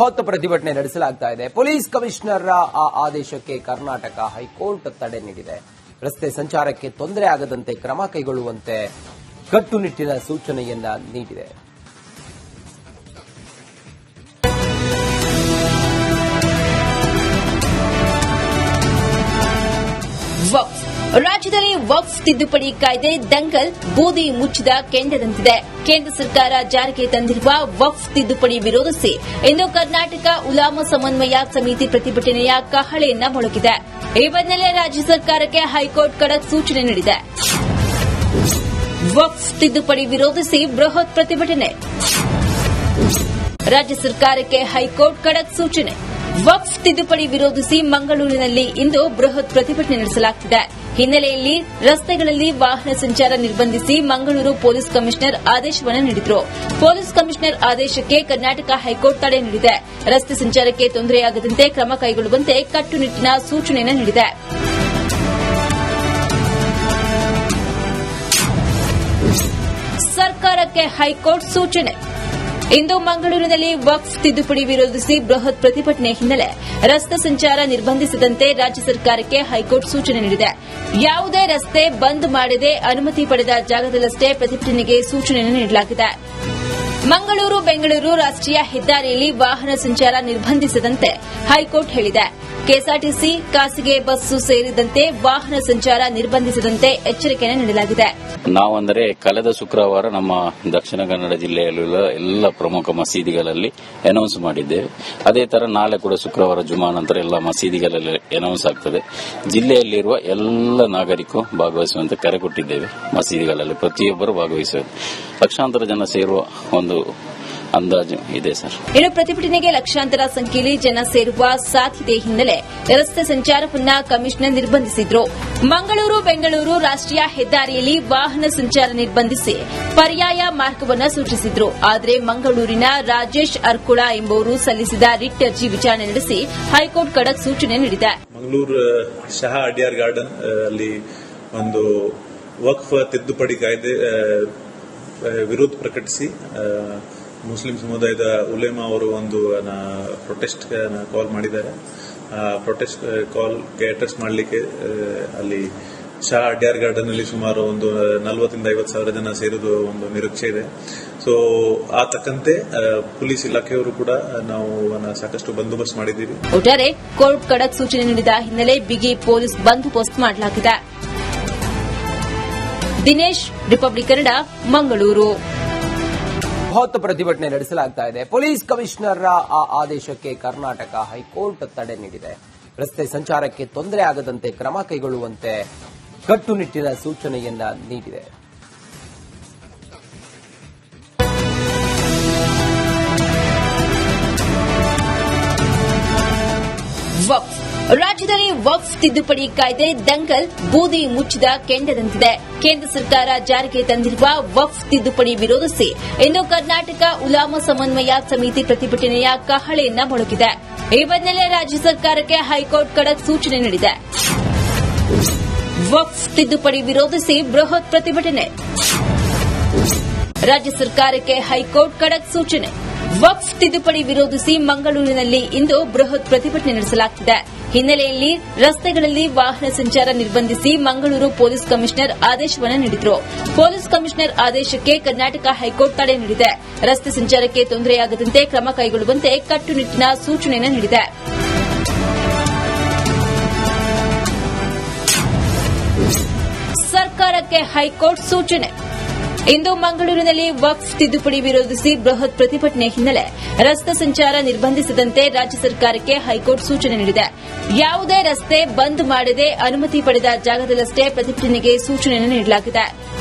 ಬೃಹತ್ ಪ್ರತಿಭಟನೆ ನಡೆಸಲಾಗ್ತಾ ಇದೆ. ಪೊಲೀಸ್ ಕಮಿಷನರ್ ಆ ಆದೇಶಕ್ಕೆ ಕರ್ನಾಟಕ ಹೈಕೋರ್ಟ್ ತಡೆ ನೀಡಿದೆ. ರಸ್ತೆ ಸಂಚಾರಕ್ಕೆ ತೊಂದರೆ ಆಗದಂತೆ ಕ್ರಮ ಕೈಗೊಳ್ಳುವಂತೆ ಕಟ್ಟುನಿಟ್ಟಿನ ಸೂಚನೆಯನ್ನ ನೀಡಿದೆ. ರಾಜ್ಯದಲ್ಲಿ ವಕ್ಸ್ ತಿದ್ದುಪಡಿ ಕಾಯ್ದೆ ದಂಗಲ್ ಬೂದಿ ಮುಚ್ಚಿದ ಕೆಂಡದಂತಿದೆ ಕೇಂದ್ರ ಸರ್ಕಾರ ಜಾರಿಗೆ ತಂದಿರುವ ವಕ್ಫ್ ತಿದ್ದುಪಡಿ ವಿರೋಧಿಸಿ ಇಂದು ಕರ್ನಾಟಕ ಉಲಾಮ ಸಮನ್ವಯ ಸಮಿತಿ ಪ್ರತಿಭಟನೆಯ ಕಹಳೆಯನ್ನ ಮೊಳಗಿದೆ. ಈ ಬೆನ್ನಲ್ಲೇ ರಾಜ್ಯ ಸರ್ಕಾರಕ್ಕೆ ಹೈಕೋರ್ಟ್ ಕಡಕ್ ಸೂಚನೆ ನೀಡಿದೆ. ವಕ್ಫ್ ತಿದ್ದುಪಡಿ ವಿರೋಧಿಸಿ ಬೃಹತ್ ಪ್ರತಿಭಟನೆ. ರಾಜ್ಯ ಸರ್ಕಾರಕ್ಕೆ ಹೈಕೋರ್ಟ್ ಕಡಕ್ ಸೂಚನೆ. ವಕ್ಫ್ ತಿದ್ದುಪಡಿ ವಿರೋಧಿಸಿ ಮಂಗಳೂರಿನಲ್ಲಿ ಇಂದು ಬೃಹತ್ ಪ್ರತಿಭಟನೆ ನಡೆಸಲಾಗುತ್ತಿದೆ ಹಿನ್ನೆಲೆಯಲ್ಲಿ ರಸ್ತೆಗಳಲ್ಲಿ ವಾಹನ ಸಂಚಾರ ನಿರ್ಬಂಧಿಸಿ ಮಂಗಳೂರು ಪೊಲೀಸ್ ಕಮಿಷನರ್ ಆದೇಶವನ್ನು ನೀಡಿದರು. ಪೊಲೀಸ್ ಕಮಿಷನರ್ ಆದೇಶಕ್ಕೆ ಕರ್ನಾಟಕ ಹೈಕೋರ್ಟ್ ತಡೆ ನೀಡಿದೆ. ರಸ್ತೆ ಸಂಚಾರಕ್ಕೆ ತೊಂದರೆಯಾಗದಂತೆ ಕ್ರಮ ಕೈಗೊಳ್ಳುವಂತೆ ಕಟ್ಟುನಿಟ್ಟಿನ ಸೂಚನೆಯನ್ನು ನೀಡಿದೆ. ಸರ್ಕಾರಕ್ಕೆ ಹೈಕೋರ್ಟ್ ಸೂಚನೆ. ಇಂದು ಮಂಗಳೂರಿನಲ್ಲಿ ವಕ್ಫ್ ತಿದ್ದುಪಡಿ ವಿರೋಧಿಸಿ ಬೃಹತ್ ಪ್ರತಿಭಟನೆ ಹಿನ್ನೆಲೆ. ರಸ್ತೆ ಸಂಚಾರ ನಿರ್ಬಂಧಿಸದಂತೆ ರಾಜ್ಯ ಸರ್ಕಾರಕ್ಕೆ ಹೈಕೋರ್ಟ್ ಸೂಚನೆ ನೀಡಿದೆ. ಯಾವುದೇ ರಸ್ತೆ ಬಂದ್ ಮಾಡದೆ ಅನುಮತಿ ಪಡೆದ ಜಾಗದಲ್ಲಷ್ಟೇ ಪ್ರತಿಭಟನೆಗೆ ಸೂಚನೆಯನ್ನು ನೀಡಲಾಗಿದೆ. ಮಂಗಳೂರು, ಬೆಂಗಳೂರು ರಾಷ್ಟೀಯ ಹೆದ್ದಾರಿಯಲ್ಲಿ ವಾಹನ ಸಂಚಾರ ನಿರ್ಬಂಧಿಸದಂತೆ ಹೈಕೋರ್ಟ್ ಹೇಳಿದೆ. ಕೆಎಸ್ಆರ್ಟಿಸಿ, ಖಾಸಗಿ ಬಸ್ಸು ಸೇರಿದಂತೆ ವಾಹನ ಸಂಚಾರ ನಿರ್ಬಂಧಿಸದಂತೆ ಎಚ್ಚರಿಕೆ ನೀಡಲಾಗಿದೆ. ನಾವಂದರೆ ಕಳೆದ ಶುಕ್ರವಾರ ನಮ್ಮ ದಕ್ಷಿಣ ಕನ್ನಡ ಜಿಲ್ಲೆಯಲ್ಲಿರುವ ಎಲ್ಲ ಪ್ರಮುಖ ಮಸೀದಿಗಳಲ್ಲಿ ಅನೌನ್ಸ್ ಮಾಡಿದ್ದೇವೆ ಅದೇ ತರ ನಾಳೆ ಕೂಡ ಶುಕ್ರವಾರ ಜುಮಾ ನಂತರ ಎಲ್ಲ ಮಸೀದಿಗಳಲ್ಲಿ ಅನೌನ್ಸ್ ಆಗ್ತದೆ. ಜಿಲ್ಲೆಯಲ್ಲಿರುವ ಎಲ್ಲ ನಾಗರಿಕರು ಭಾಗವಹಿಸುವಂತೆ ಕರೆ ಕೊಟ್ಟಿದ್ದೇವೆ ಮಸೀದಿಗಳಲ್ಲಿ. ಪ್ರತಿಯೊಬ್ಬರು ಭಾಗವಹಿಸುವ ಲಕ್ಷಾಂತರ ಜನ ಸೇರುವ ಒಂದು ಅಂದಾಜು ಇದೆ ಸರ್. ಇನ್ನು ಪ್ರತಿಭಟನೆಗೆ ಲಕ್ಷಾಂತರ ಸಂಖ್ಯೆಯಲ್ಲಿ ಜನ ಸೇರುವ ಸಾಧ್ಯತೆ ಹಿನ್ನೆಲೆ ರಸ್ತೆ ಸಂಚಾರವನ್ನ ಕಮಿಷನರ್ ನಿರ್ಬಂಧಿಸಿದ್ರು. ಮಂಗಳೂರು ಬೆಂಗಳೂರು ರಾಷ್ಟೀಯ ಹೆದ್ದಾರಿಯಲ್ಲಿ ವಾಹನ ಸಂಚಾರ ನಿರ್ಬಂಧಿಸಿ ಪರ್ಯಾಯ ಮಾರ್ಗವನ್ನು ಸೂಚಿಸಿದ್ರು. ಆದರೆ ಮಂಗಳೂರಿನ ರಾಜೇಶ್ ಅರ್ಕುಳ ಎಂಬುವರು ಸಲ್ಲಿಸಿದ ರಿಟ್ ಅರ್ಜಿ ವಿಚಾರಣೆ ನಡೆಸಿ ಹೈಕೋರ್ಟ್ ಕಡಕ್ ಸೂಚನೆ ನೀಡಿದೆ. ಮಂಗಳೂರು ಶಹಾ ಅಡಿಯಾರ್ ಗಾರ್ಡನ್ ಅಲ್ಲಿ ಒಂದು ವಕ್ಫ್ ತಿದ್ದುಪಡಿ ಕಾಯ್ದೆ ವಿರೋಧ ಪ್ರಕಟಿಸಿ ಮುಸ್ಲಿಂ ಸಮುದಾಯದ ಉಲೇಮಾ ಅವರು ಒಂದು ಪ್ರೊಟೆಸ್ಟ್ ಕಾಲ್ ಮಾಡಿದ್ದಾರೆ. ಪ್ರೊಟೆಸ್ಟ್ ಕಾಲ್ಗೆ ಅಡ್ರೆಸ್ ಮಾಡಲಿಕ್ಕೆ ಅಲ್ಲಿ ಶಾ ಅಡ್ಯಾರ್ ಗಾರ್ಡನ್ ಅಲ್ಲಿ ಸುಮಾರು ಒಂದು ನಲವತ್ತರಿಂದ ಐವತ್ತು ಸಾವಿರ ಜನ ಸೇರೋದು ಒಂದು ನಿರೀಕ್ಷೆ ಇದೆ. ಸೊ ಆ ತಕ್ಕಂತೆ ಪೊಲೀಸ್ ಇಲಾಖೆಯವರು ಕೂಡ ನಾವು ಸಾಕಷ್ಟು ಬಂದೋಬಸ್ತ್ ಮಾಡಿದ್ದೀವಿ. ಒಟ್ಟಾರೆ, ಕೋರ್ಟ್ ಖಡಕ್ ಸೂಚನೆ ನೀಡಿದ ಹಿನ್ನೆಲೆ ಬಿಗಿ ಪೊಲೀಸ್ ಬಂದೋಬಸ್ತ್ ಮಾಡಲಾಗಿದೆ. ದಿನೇಶ್, ರಿಪಬ್ಲಿಕ್ ಕನ್ನಡ, ಮಂಗಳೂರು. ಬೃಹತ್ ಪ್ರತಿಭಟನೆ ನಡೆಸಲಾಗ್ತಾ ಇದೆ. ಪೊಲೀಸ್ ಕಮಿಷನರ್ ಆ ಆದೇಶಕ್ಕೆ ಕರ್ನಾಟಕ ಹೈಕೋರ್ಟ್ ತಡೆ ನೀಡಿದೆ. ರಸ್ತೆ ಸಂಚಾರಕ್ಕೆ ತೊಂದರೆ ಆಗದಂತೆ ಕ್ರಮ ಕೈಗೊಳ್ಳುವಂತೆ ಕಟ್ಟುನಿಟ್ಟಿನ ಸೂಚನೆಯನ್ನ ನೀಡಿದೆ. ರಾಜ್ಯದಲ್ಲಿ ವಕ್ಫ್ ತಿದ್ದುಪಡಿ ಕಾಯ್ದೆ, ದಂಗಲ್, ಬೂದಿ ಮುಚ್ಚಿದ ಕೆಂಡದಂತಿದೆ ಕೇಂದ್ರ ಸರ್ಕಾರ ಜಾರಿಗೆ ತಂದಿರುವ ವಕ್ಫ್ ತಿದ್ದುಪಡಿ ವಿರೋಧಿಸಿ ಇಂದು ಕರ್ನಾಟಕ ಉಲಾಮ ಸಮನ್ವಯ ಸಮಿತಿ ಪ್ರತಿಭಟನೆಯ ಕಹಳೆಯನ್ನ ಮೊಳಗಿದೆ. ಈ ಬೆನ್ನಲ್ಲೇ ರಾಜ್ಯ ಸರ್ಕಾರಕ್ಕೆ ಹೈಕೋರ್ಟ್ ಕಡಕ್ ಸೂಚನೆ ನೀಡಿದೆ. ವಕ್ಫ್ ತಿದ್ದುಪಡಿ ವಿರೋಧಿಸಿ ಬೃಹತ್ ಪ್ರತಿಭಟನೆ. ರಾಜ್ಯ ಸರ್ಕಾರಕ್ಕೆ ಹೈಕೋರ್ಟ್ ಕಡಕ್ ಸೂಚನೆ. ವಕ್ಫ್ ತಿದ್ದುಪಡಿ ವಿರೋಧಿಸಿ ಮಂಗಳೂರಿನಲ್ಲಿ ಇಂದು ಬೃಹತ್ ಪ್ರತಿಭಟನೆ ನಡೆಸಲಾಗುತ್ತಿದೆ ಹಿನ್ನೆಲೆಯಲ್ಲಿ ರಸ್ತೆಗಳಲ್ಲಿ ವಾಹನ ಸಂಚಾರ ನಿರ್ಬಂಧಿಸಿ ಮಂಗಳೂರು ಪೊಲೀಸ್ ಕಮಿಷನರ್ ಆದೇಶವನ್ನು ನೀಡಿದರು. ಪೊಲೀಸ್ ಕಮಿಷನರ್ ಆದೇಶಕ್ಕೆ ಕರ್ನಾಟಕ ಹೈಕೋರ್ಟ್ ತಡೆ ನೀಡಿದೆ. ರಸ್ತೆ ಸಂಚಾರಕ್ಕೆ ತೊಂದರೆಯಾಗದಂತೆ ಕ್ರಮ ಕೈಗೊಳ್ಳುವಂತೆ ಕಟ್ಟುನಿಟ್ಟಿನ ಸೂಚನೆಯನ್ನು ನೀಡಿದೆ. ಸರ್ಕಾರಕ್ಕೆ ಹೈಕೋರ್ಟ್ ಸೂಚನೆ. ಇಂದು ಮಂಗಳೂರಿನಲ್ಲಿ ವಕ್ಫ್ ತಿದ್ದುಪಡಿ ವಿರೋಧಿಸಿ ಬೃಹತ್ ಪ್ರತಿಭಟನೆ ಹಿನ್ನೆಲೆ. ರಸ್ತೆ ಸಂಚಾರ ನಿರ್ಬಂಧಿಸದಂತೆ ರಾಜ್ಯ ಸರ್ಕಾರಕ್ಕೆ ಹೈಕೋರ್ಟ್ ಸೂಚನೆ ನೀಡಿದೆ. ಯಾವುದೇ ರಸ್ತೆ ಬಂದ್ ಮಾಡದೆ ಅನುಮತಿ ಪಡೆದ ಜಾಗದಲ್ಲಷ್ಟೇ ಪ್ರತಿಭಟನೆಗೆ ಸೂಚನೆಯನ್ನು ನೀಡಲಾಗಿದೆ.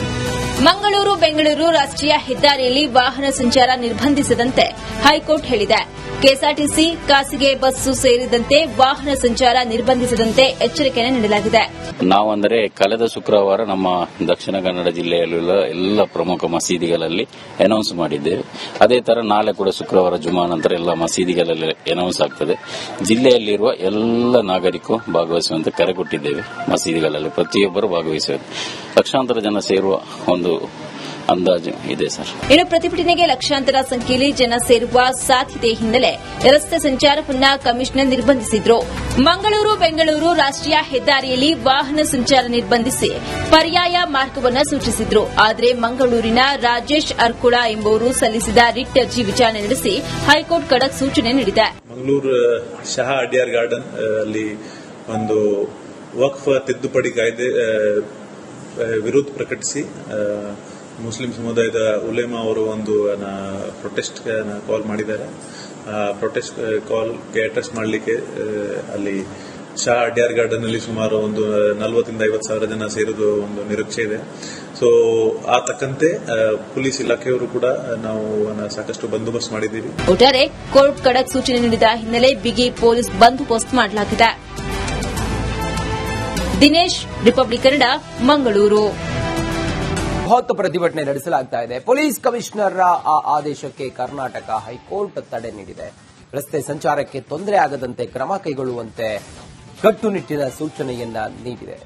ಮಂಗಳೂರು, ಬೆಂಗಳೂರು ರಾಷ್ಟೀಯ ಹೆದ್ದಾರಿಯಲ್ಲಿ ವಾಹನ ಸಂಚಾರ ನಿರ್ಬಂಧಿಸದಂತೆ ಹೈಕೋರ್ಟ್ ಹೇಳಿದೆ. ಕೆಎಸ್ಆರ್ಟಿಸಿ, ಖಾಸಗಿ ಬಸ್ಸು ಸೇರಿದಂತೆ ವಾಹನ ಸಂಚಾರ ನಿರ್ಬಂಧಿಸದಂತೆ ಎಚ್ಚರಿಕೆಯನ್ನು ನೀಡಲಾಗಿದೆ. ನಾವಂದರೆ ಕಳೆದ ಶುಕ್ರವಾರ ನಮ್ಮ ದಕ್ಷಿಣ ಕನ್ನಡ ಜಿಲ್ಲೆಯಲ್ಲಿರುವ ಎಲ್ಲ ಪ್ರಮುಖ ಮಸೀದಿಗಳಲ್ಲಿ ಅನೌನ್ಸ್ ಮಾಡಿದ್ದೇವೆ. ಅದೇ ತರ ನಾಳೆ ಕೂಡ ಶುಕ್ರವಾರ ಜುಮಾ ನಂತರ ಎಲ್ಲ ಮಸೀದಿಗಳಲ್ಲಿ ಅನೌನ್ಸ್ ಆಗ್ತದೆ. ಜಿಲ್ಲೆಯಲ್ಲಿರುವ ಎಲ್ಲ ನಾಗರಿಕರು ಭಾಗವಹಿಸುವಂತೆ ಕರೆ ಕೊಟ್ಟಿದ್ದೇವೆ ಮಸೀದಿಗಳಲ್ಲಿ. ಪ್ರತಿಯೊಬ್ಬರು ಭಾಗವಹಿಸುವ ಲಕ್ಷಾಂತರ ಜನ ಸೇರುವ ಒಂದು ಅಂದಾಜು ಇದೆ ಸರ್. ಇನ್ನು ಪ್ರತಿಭಟನೆಗೆ ಲಕ್ಷಾಂತರ ಸಂಖ್ಯೆಯಲ್ಲಿ ಜನ ಸೇರುವ ಸಾಧ್ಯತೆ ಹಿನ್ನೆಲೆ ರಸ್ತೆ ಸಂಚಾರವನ್ನ ಕಮಿಷನರ್ ನಿರ್ಬಂಧಿಸಿದ್ರು. ಮಂಗಳೂರು ಬೆಂಗಳೂರು ರಾಷ್ಟ್ರೀಯ ಹೆದ್ದಾರಿಯಲ್ಲಿ ವಾಹನ ಸಂಚಾರ ನಿರ್ಬಂಧಿಸಿ ಪರ್ಯಾಯ ಮಾರ್ಗವನ್ನು ಸೂಚಿಸಿದ್ರು. ಆದರೆ ಮಂಗಳೂರಿನ ರಾಜೇಶ್ ಅರ್ಕುಳ ಎಂಬುವರು ಸಲ್ಲಿಸಿದ ರಿಟ್ ಅರ್ಜಿ ವಿಚಾರಣೆ ನಡೆಸಿ ಹೈಕೋರ್ಟ್ ಕಡಕ್ ಸೂಚನೆ ನೀಡಿದೆ. ಮಂಗಳೂರು ಶಹಾ ಅಡಿಯಾರ್ ಗಾರ್ಡನ್ ಅಲ್ಲಿ ಒಂದು ವಕ್ಫ್ ತಿದ್ದುಪಡಿ ಕಾಯ್ದೆ ವಿರೋಧ ಪ್ರಕಟಿಸಿ ಮುಸ್ಲಿಂ ಸಮುದಾಯದ ಉಲೇಮಾ ಅವರು ಒಂದು ಪ್ರೊಟೆಸ್ಟ್ ಕಾಲ್ ಮಾಡಿದ್ದಾರೆ. ಪ್ರೊಟೆಸ್ಟ್ ಕಾಲ್ಗೆ ಅಡ್ರೆಸ್ ಮಾಡಲಿಕ್ಕೆ ಅಲ್ಲಿ ಶಾ ಅಡ್ಯಾರ್ ಗಾರ್ಡನ್ ಅಲ್ಲಿ ಸುಮಾರು ಒಂದು ನಲವತ್ತಿಂದ ಐವತ್ತು ಸಾವಿರ ಜನ ಸೇರೋದು ಒಂದು ನಿರೀಕ್ಷೆ ಇದೆ. ಸೊ ಆ ತಕ್ಕಂತೆ ಪೊಲೀಸ್ ಇಲಾಖೆಯವರು ಕೂಡ ನಾವು ಸಾಕಷ್ಟು ಬಂದೋಬಸ್ತ್ ಮಾಡಿದ್ದೀವಿ. ಒಟ್ಟಾರೆ ಕೋರ್ಟ್ ಖಡಕ್ ಸೂಚನೆ ನೀಡಿದ ಹಿನ್ನೆಲೆ ಬಿಗಿ ಪೊಲೀಸ್ ಬಂದೋಬಸ್ತ್ ಮಾಡಲಾಗಿದೆ. ದಿನೇಶ್ ರಿಪಬ್ಲಿಕ್ ಕನ್ನಡ ಮಂಗಳೂರು ಬೃಹತ್ ಪ್ರತಿಭಟನೆ ನಡೆಸಲಾಗ್ತಾ ಇದೆ. ಪೊಲೀಸ್ ಕಮಿಷನರ್ ಆ ಆದೇಶಕ್ಕೆ ಕರ್ನಾಟಕ ಹೈಕೋರ್ಟ್ ತಡೆ ನೀಡಿದೆ. ರಸ್ತೆ ಸಂಚಾರಕ್ಕೆ ತೊಂದರೆ ಆಗದಂತೆ ಕ್ರಮ ಕೈಗೊಳ್ಳುವಂತೆ ಕಟ್ಟುನಿಟ್ಟಿನ ಸೂಚನೆಯನ್ನ ನೀಡಿದೆ.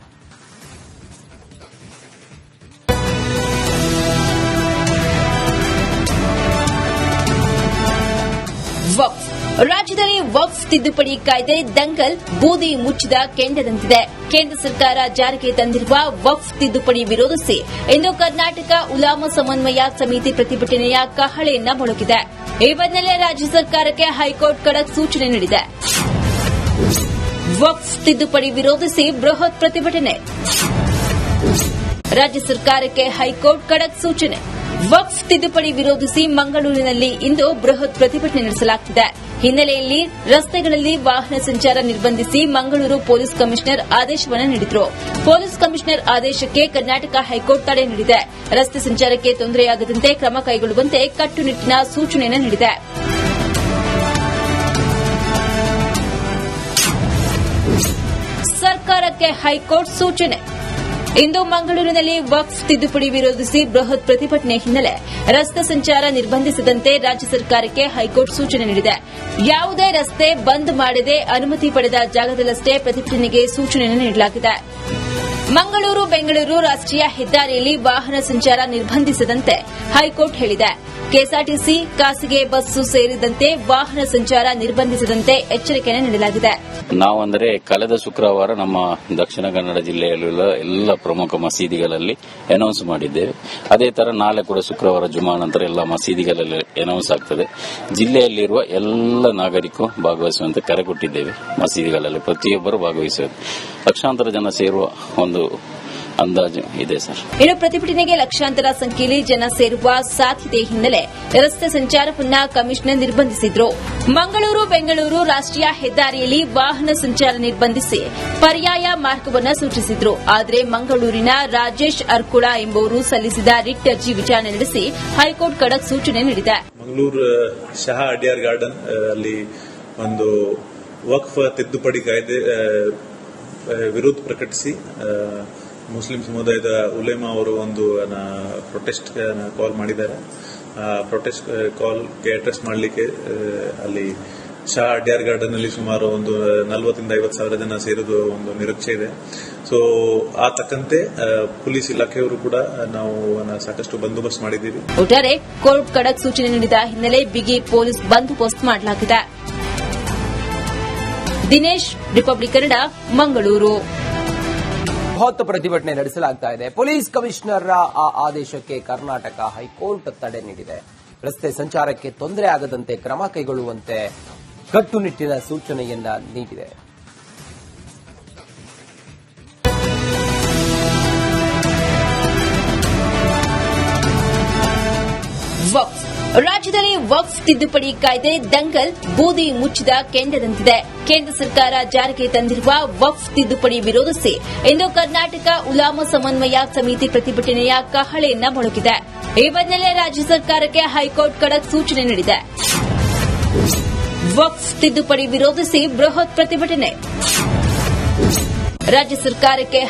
ವಕ್ಫ್ ರಾಜ್ಯದಲ್ಲಿ ವಕ್ಫ್ ತಿದ್ದುಪಡಿ ಕಾಯ್ದೆ ದಂಗಲ್ ಬೂದಿ ಮುಚ್ಚಿದ ಕೆಂಡದಂತಿದೆ ಕೇಂದ್ರ ಸರ್ಕಾರ ಜಾರಿಗೆ ತಂದಿರುವ ವಕ್ಫ್ ತಿದ್ದುಪಡಿ ವಿರೋಧಿಸಿ ಇಂದು ಕರ್ನಾಟಕ ಉಲಾಮ ಸಮನ್ವಯ ಸಮಿತಿ ಪ್ರತಿಭಟನೆಯ ಕಹಳೆಯನ್ನ ಮೊಳಗಿದೆ ಈ ಬೆನ್ನಲ್ಲೇ ರಾಜ್ಯ ಸರ್ಕಾರಕ್ಕೆ ಹೈಕೋರ್ಟ್ ಖಡಕ್ ಸೂಚನೆ ನೀಡಿದೆ. ವಕ್ಫ್ ತಿದ್ದುಪಡಿ ವಿರೋಧಿಸಿ ಬೃಹತ್ ಪ್ರತಿಭಟನೆ. ರಾಜ್ಯ ಸರ್ಕಾರಕ್ಕೆ ಹೈಕೋರ್ಟ್ ಕಡಕ್ ಸೂಚನೆ. ವಕ್ಫ್ ತಿದ್ದುಪಡಿ ವಿರೋಧಿಸಿ ಮಂಗಳೂರಿನಲ್ಲಿ ಇಂದು ಬೃಹತ್ ಪ್ರತಿಭಟನೆ ನಡೆಸಲಾಗುತ್ತಿದೆ ಹಿನ್ನೆಲೆಯಲ್ಲಿ ರಸ್ತೆಗಳಲ್ಲಿ ವಾಹನ ಸಂಚಾರ ನಿರ್ಬಂಧಿಸಿ ಮಂಗಳೂರು ಪೊಲೀಸ್ ಕಮಿಷನರ್ ಆದೇಶವನ್ನು ನೀಡಿದರು. ಪೊಲೀಸ್ ಕಮಿಷನರ್ ಆದೇಶಕ್ಕೆ ಕರ್ನಾಟಕ ಹೈಕೋರ್ಟ್ ತಡೆ ನೀಡಿದೆ. ರಸ್ತೆ ಸಂಚಾರಕ್ಕೆ ತೊಂದರೆಯಾಗದಂತೆ ಕ್ರಮ ಕೈಗೊಳ್ಳುವಂತೆ ಕಟ್ಟುನಿಟ್ಟಿನ ಸೂಚನೆಯನ್ನು ನೀಡಿದೆ. ಸರ್ಕಾರಕ್ಕೆ ಹೈಕೋರ್ಟ್ ಸೂಚನೆ. ಇಂದು ಮಂಗಳೂರಿನಲ್ಲಿ ವಕ್ಫ್ ತಿದ್ದುಪಡಿ ವಿರೋಧಿಸಿ ಬೃಹತ್ ಪ್ರತಿಭಟನೆ ಹಿನ್ನೆಲೆ ರಸ್ತೆ ಸಂಚಾರ ನಿರ್ಬಂಧಿಸದಂತೆ ರಾಜ್ಯ ಸರ್ಕಾರಕ್ಕೆ ಹೈಕೋರ್ಟ್ ಸೂಚನೆ ನೀಡಿದೆ. ಯಾವುದೇ ರಸ್ತೆ ಬಂದ್ ಮಾಡದೆ ಅನುಮತಿ ಪಡೆದ ಜಾಗದಲ್ಲಷ್ಟೇ ಪ್ರತಿಭಟನೆಗೆ ಸೂಚನೆಯನ್ನು ನೀಡಲಾಗಿದೆ. ಮಂಗಳೂರು, ಬೆಂಗಳೂರು ರಾಷ್ಟ್ರೀಯ ಹೆದ್ದಾರಿಯಲ್ಲಿ ವಾಹನ ಸಂಚಾರ ನಿರ್ಬಂಧಿಸದಂತೆ ಹೈಕೋರ್ಟ್ ಹೇಳಿದೆ. ಕೆಎಸ್ಆರ್ಟಿಸಿ, ಖಾಸಗಿ ಬಸ್ಸು ಸೇರಿದಂತೆ ವಾಹನ ಸಂಚಾರ ನಿರ್ಬಂಧಿಸದಂತೆ ಎಚ್ಚರಿಕೆಯನ್ನು ನೀಡಲಾಗಿದೆ. ನಾವಂದರೆ ಕಳೆದ ಶುಕ್ರವಾರ ನಮ್ಮ ದಕ್ಷಿಣ ಕನ್ನಡ ಜಿಲ್ಲೆಯಲ್ಲಿರುವ ಎಲ್ಲ ಪ್ರಮುಖ ಮಸೀದಿಗಳಲ್ಲಿ ಅನೌನ್ಸ್ ಮಾಡಿದ್ದೇವೆ. ಅದೇ ತರ ನಾಳೆ ಕೂಡ ಶುಕ್ರವಾರ ಜುಮಾ ನಂತರ ಎಲ್ಲ ಮಸೀದಿಗಳಲ್ಲಿ ಅನೌನ್ಸ್ ಆಗ್ತದೆ. ಜಿಲ್ಲೆಯಲ್ಲಿರುವ ಎಲ್ಲ ನಾಗರಿಕರು ಭಾಗವಹಿಸುವಂತೆ ಕರೆ ಕೊಟ್ಟಿದ್ದೇವೆ ಮಸೀದಿಗಳಲ್ಲಿ. ಪ್ರತಿಯೊಬ್ಬರು ಭಾಗವಹಿಸುವ ಲಕ್ಷಾಂತರ ಜನ ಸೇರುವ ಒಂದು ಅಂದಾಜು ಇದೆ ಸರ್. ಇನ್ನು ಪ್ರತಿಭಟನೆಗೆ ಲಕ್ಷಾಂತರ ಸಂಖ್ಯೆಯಲ್ಲಿ ಜನ ಸೇರುವ ಸಾಧ್ಯತೆ ಹಿನ್ನೆಲೆ ರಸ್ತೆ ಸಂಚಾರವನ್ನ ಕಮಿಷನರ್ ನಿರ್ಬಂಧಿಸಿದ್ರು. ಮಂಗಳೂರು ಬೆಂಗಳೂರು ರಾಷ್ಟ್ರೀಯ ಹೆದ್ದಾರಿಯಲ್ಲಿ ವಾಹನ ಸಂಚಾರ ನಿರ್ಬಂಧಿಸಿ ಪರ್ಯಾಯ ಮಾರ್ಗವನ್ನ ಸೂಚಿಸಿದ್ರು. ಆದರೆ ಮಂಗಳೂರಿನ ರಾಜೇಶ್ ಅರ್ಕುಳ ಎಂಬುವರು ಸಲ್ಲಿಸಿದ ರಿಟ್ ಅರ್ಜಿ ವಿಚಾರಣೆ ನಡೆಸಿ ಹೈಕೋರ್ಟ್ ಕಡಕ್ ಸೂಚನೆ ನೀಡಿದೆ. ಮಂಗಳೂರು ಶಹಾ ಅಡಿಯಾರ್ ಗಾರ್ಡನ್ ಅಲ್ಲಿ ಒಂದು ವಕ್ಫ್ ತಿದ್ದುಪಡಿ ಕಾಯ್ದೆ ವಿರೋಧ ಪ್ರಕಟಿಸಿ ಮುಸ್ಲಿಂ ಸಮುದಾಯದ ಉಲೇಮಾ ಅವರು ಒಂದು ಪ್ರೊಟೆಸ್ಟ್ ಕಾಲ್ ಮಾಡಿದ್ದಾರೆ. ಪ್ರೊಟೆಸ್ಟ್ ಕಾಲ್ಗೆ ಅಡ್ರೆಸ್ ಮಾಡಲಿಕ್ಕೆ ಅಲ್ಲಿ ಶಾ ಅಡ್ಯಾರ್ ಗಾರ್ಡನ್ ಅಲ್ಲಿ ಸುಮಾರು ಒಂದು ನಲವತ್ತಿಂದ ಐವತ್ತು ಸಾವಿರ ಜನ ಸೇರಿದ ಒಂದು ನಿರೀಕ್ಷೆ ಇದೆ. ಸೊ ಆ ತಕ್ಕಂತೆ ಪೊಲೀಸ್ ಇಲಾಖೆಯವರು ಕೂಡ ನಾವು ಸಾಕಷ್ಟು ಬಂದೋಬಸ್ತ್ ಮಾಡಿದ್ದೀವಿ. ಒಟ್ಟಾರೆ ಕೋರ್ಟ್ ಕಡಕ್ ಸೂಚನೆ ನೀಡಿದ ಹಿನ್ನೆಲೆ ಬಿಗಿ ಪೊಲೀಸ್ ಬಂದೋಬಸ್ತ್ ಮಾಡಲಾಗಿದೆ. ದಿನೇಶ್, ರಿಪಬ್ಲಿಕ್ ಕನ್ನಡ, ಮಂಗಳೂರು. ಬೃಹತ್ ಪ್ರತಿಭಟನೆ ನಡೆಸಲಾಗ್ತಾ ಇದೆ. ಪೊಲೀಸ್ ಕಮಿಷನರ್ ಆ ಆದೇಶಕ್ಕೆ ಕರ್ನಾಟಕ ಹೈಕೋರ್ಟ್ ತಡೆ ನೀಡಿದೆ. ರಸ್ತೆ ಸಂಚಾರಕ್ಕೆ ತೊಂದರೆ ಆಗದಂತೆ ಕ್ರಮ ಕೈಗೊಳ್ಳುವಂತೆ ಕಟ್ಟುನಿಟ್ಟಿನ ಸೂಚನೆಯನ್ನ ನೀಡಿದೆ. ವಕ್ಫ್ ರಾಜ್ಯದಲ್ಲಿ ವಕ್ಫ್ ತಿದ್ದುಪಡಿ ಕಾಯ್ದೆ ದಂಗಲ್, ಬೂದಿ ಮುಚ್ಚಿದ ಕೆಂಡದಂತಿದೆ ಕೇಂದ್ರ ಸರ್ಕಾರ ಜಾರಿಗೆ ತಂದಿರುವ ವಕ್ಫ್ ತಿದ್ದುಪಡಿ ವಿರೋಧಿಸಿ ಇಂದು ಕರ್ನಾಟಕ ಉಲಾಮ ಸಮನ್ವಯ ಸಮಿತಿ ಪ್ರತಿಭಟನೆಯ ಕಹಳೆಯನ್ನ ಮೊಳಗಿದೆ. ಈ ಬೆನ್ನಲ್ಲೇ ರಾಜ್ಯ ಸರ್ಕಾರಕ್ಕೆ ಹೈಕೋರ್ಟ್ ಖಡಕ್ ಸೂಚನೆ ನೀಡಿದೆ. ವಕ್ಫ್ ತಿದ್ದುಪಡಿ ವಿರೋಧಿಸಿ ಬೃಹತ್ ಪ್ರತಿಭಟನೆ. ರಾಜ್ಯ ಸರ್ಕಾರಕ್ಕೆ